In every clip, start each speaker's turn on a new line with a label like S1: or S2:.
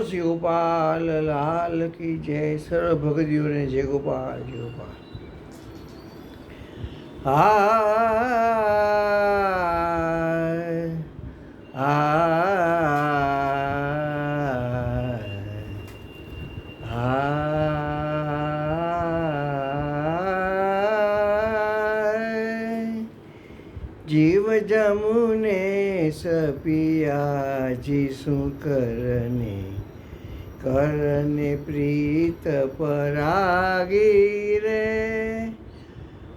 S1: શ્રી ગોપાલ લાલ કી જય સર્વ ભગતીઓને જય ગોપાલ જય ગોપાલ જીવ જમુને સપિયા જી શું કરને? કરને પ્રીત પરાગી રે.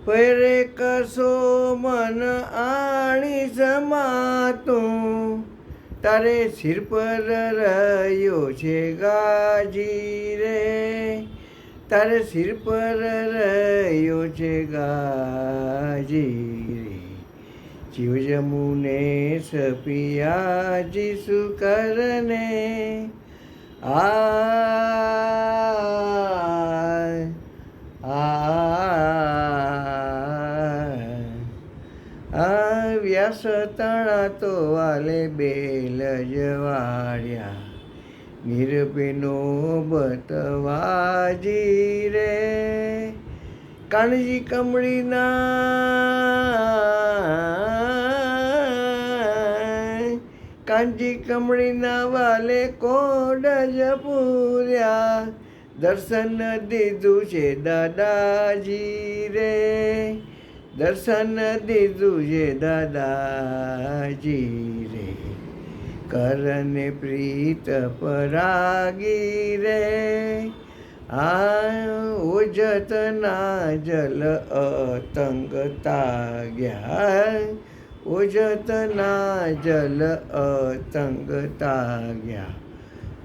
S1: પરે કસો મન આણી સમાતું તારે સિર પર રહ્યો છે ગાજી રે. તારે સિર પર રહ્યો છે ગાજી જીવ જમુને સપિયા જીસુ કરને આ વ્યાસ તણા તો વાલે બેલ જવાડ્યા નિરપેનો બતવાજી રે કાનજી કમળીના કાંજી કમળીના વાલે કોડ જ પૂર્યા. દર્શન દીધું છે દાદાજી રે. દર્શન દીધું છે દાદાજી રે. કરને પ્રીત પરાગી રે. આ ઉજતના જલ અતંગ ગયા ઓજતના જલ અતંગતા ગયા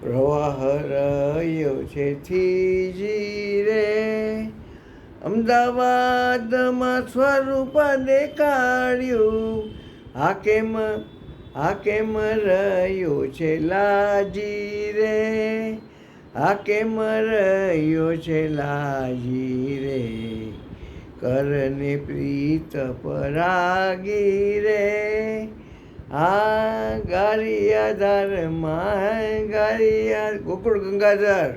S1: પ્રવાહ રહ્યો છે થીજી રે અમદાવાદમાં સ્વરૂપ દેખાડ્યું. આ કેમ? આ કેમ રહ્યો છે લાજી રે આ કેમ રહ્યો છે લાજી રે કરને પ્રીત પરાગી રે. આ ગારિયા ધારમાં ગારિયા ગોકુળ ગંગાધર.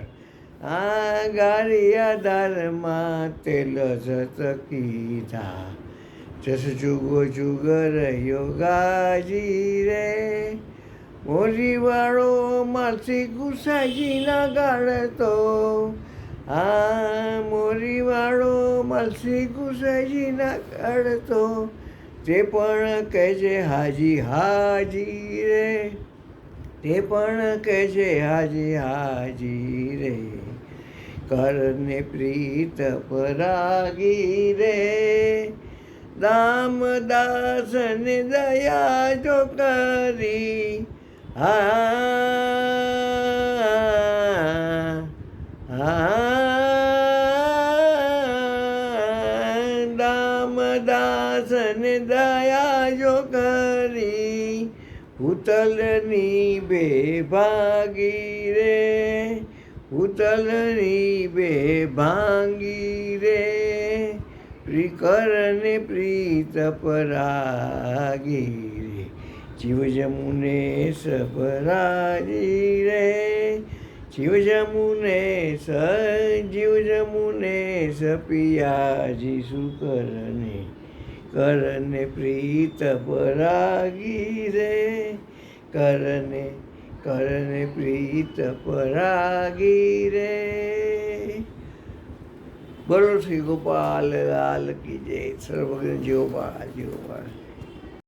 S1: આ ગારિયા ધારમાં તેલ જત કીધા જસ જુગો જુગ રહ્યો ગાજી રે. મોરીવાળો ગુસાજી ના ગાળતો આ મોરીવાળો માલસી ગુસાઈજીના ગાળતો તે. પણ કહે છે હાજી હાજી રે. તે પણ કહે છે હાજી હાજી રે. કરને પ્રીત પરાગી રે. દામદાસ ને દયા જો કરી. હા દામદાસ ને દયા જો કરી ઉતલની બે ભાગી રે, ઉતલની બે ભાંગી રે, પ્રિકરને પ્રીત પરાગી રે જીવ જમુને સપરાજી રે જીવ જમુને સ જીવ જમુને સપિયાજી સુકરને કરને પ્રીત પરાગી રે. કરને કરને પ્રીત પરાગી રે. બોલો શ્રી ગોપાલ લાલ કી જય. સર્વજ્ઞ જીવપાલ જીવપાલ.